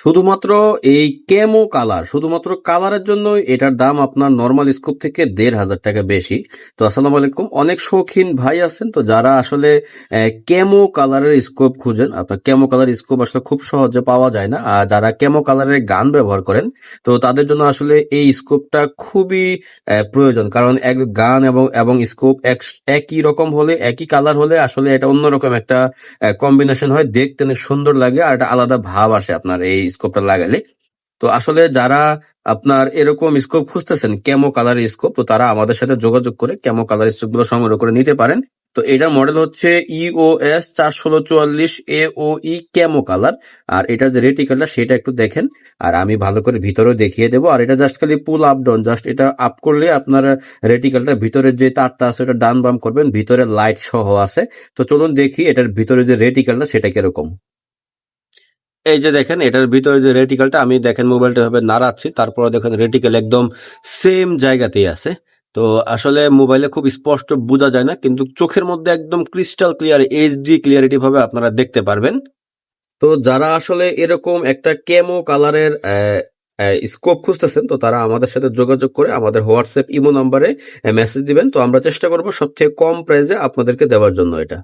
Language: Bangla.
শুধুমাত্র এই কেমো কালার, শুধুমাত্র কালারের জন্য এটার দাম আপনার নর্মাল স্কোপ থেকে দেড় হাজার টাকা বেশি। তো আসসালামু আলাইকুম। অনেক শৌখিন ভাই আছেন, তো যারা আসলে কেমো কালারের স্কোপ খুঁজেন, আপনার কেমো কালার স্কোপ আসলে খুব সহজে পাওয়া যায় না। আর যারা কেমো কালারের গান ব্যবহার করেন, তো তাদের জন্য আসলে এই স্কোপটা খুবই প্রয়োজন। কারণ এক গান এবং এবং স্কোপ এক, একই রকম হলে, একই কালার হলে আসলে এটা অন্যরকম একটা কম্বিনেশন হয়। দেখতে অনেক সুন্দর লাগে আর একটা আলাদা ভাব আসে আপনার এই স্কোপটা লাগালে। তো আসলে যারা আপনার এরকম স্কোপ খুঁজতেছেন কেমো কালার স্কোপ তো তারা আমাদের সাথে যোগাযোগ করে কেমো কালার স্কোপগুলো সংগ্রহ করে নিতে পারেন। তো এটার মডেল হচ্ছে E ইওএস চার ষোলো চুয়াল্লিশ এ ও ই কেমো কালার আর এটার যে রেটিকেলটা সেটা একটু দেখেন। আর আমি ভালো করে ভিতরেও দেখিয়ে দেবো। আর এটা জাস্ট খালি পুল আপ ডাউন জাস্ট এটা আপ করলে আপনার রেটিকেলটা ভিতরের যে তারটা আছে, ওটা ডান বাম করবেন, ভিতরে লাইট সহ আছে। তো চলুন দেখি এটার ভিতরে যে রেটিকেলটা সেটা কীরকম। এই যে দেখেন, এটার ভিতরে যে রেটিকেলটা আমি দেখেন মোবাইলটা ভাবে নাড়াচ্ছি, তারপরে দেখেন রেটিকেল একদম সেম জায়গাতেই আছে। তো আসলে মোবাইলে খুব স্পষ্ট বোঝা যায় না, কিন্তু চোখের মধ্যে একদম ক্রিস্টাল ক্লিয়ার এইচডি ক্লিয়ারিটি ভাবে আপনারা দেখতে পারবেন। তো যারা আসলে এরকম একটা কেমো কালারের স্কোপ খুঁজতেছেন, তো তারা আমাদের সাথে যোগাযোগ করে আমাদের হোয়াটসঅ্যাপ, ইমো নাম্বারে মেসেজ দিবেন। তো আমরা চেষ্টা করব সবথেকে কম প্রাইসে আপনাদেরকে দেওয়ার জন্য এটা।